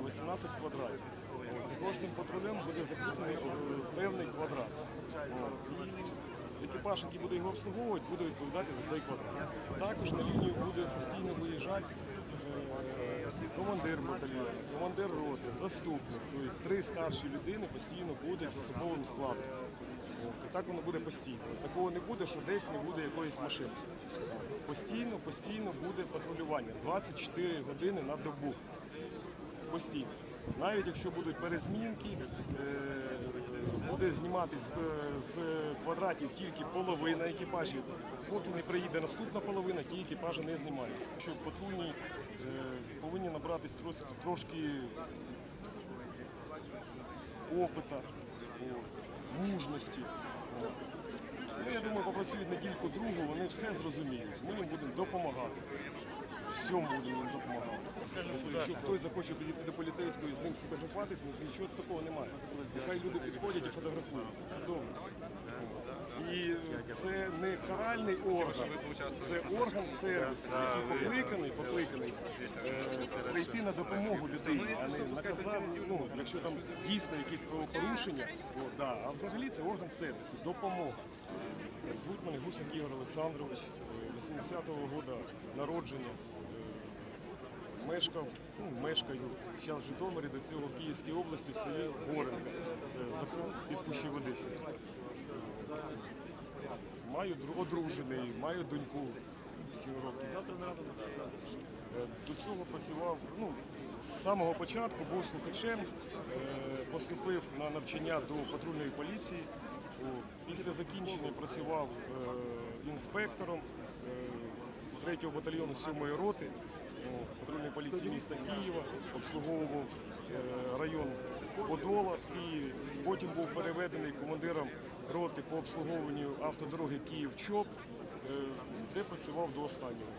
15 квадратів. За кожним патрулем буде закріплений е, певний квадрат. Екіпаж, який буде його обслуговувати, буде відповідати за цей квадрат. Також на лінію буде постійно виїжджати е, командир батальйону, командир роти, заступник. Тобто три старші людини постійно будуть з особовим складом. І так воно буде постійно. Такого не буде, що десь не буде якоїсь машини. Постійно, постійно буде патрулювання 24 години на добу. Постійно. Навіть якщо будуть перезмінки, е, буде зніматись е, з квадратів тільки половина екіпажів. Поки не приїде наступна половина, ті екіпажі не знімаються. Що патрульні е, повинні набратись трос- трошки опита, мужності. Ну, я думаю, попрацюють недільку другу, вони все зрозуміють. Ми їм будемо допомагати. Всьому будемо допомагати. Якщо хтось захоче підійти до поліцейського і з ним сфотографуватись, ну, нічого такого немає. Нехай люди підходять і фотографуються. Це добре. І це не каральний орган, це орган сервісу, який покликаний, покликаний е, прийти на допомогу людині, а не наказати, ну, якщо там дійсно якісь правопорушення, о, да, а взагалі це орган сервісу, допомога. Звуть мене Гусак Ігор Олександрович, е, 80-го року народження. Е, Мешкав, ну, мешкаю зараз в Житомирі, до цього в Київській області в селі Горенка. Це за під Пущеводицею. Маю одружений, маю доньку 7 років. Е, До цього працював ну, з самого початку, був слухачем, е, поступив на навчання до патрульної поліції. Після закінчення працював е, інспектором е, 3-го батальйону 7-ї роти патрульної поліції міста Києва, обслуговував е, район Подола в Києві. Потім був переведений командиром роти по обслуговуванню автодороги Київ-Чоп, е, де працював до останнього.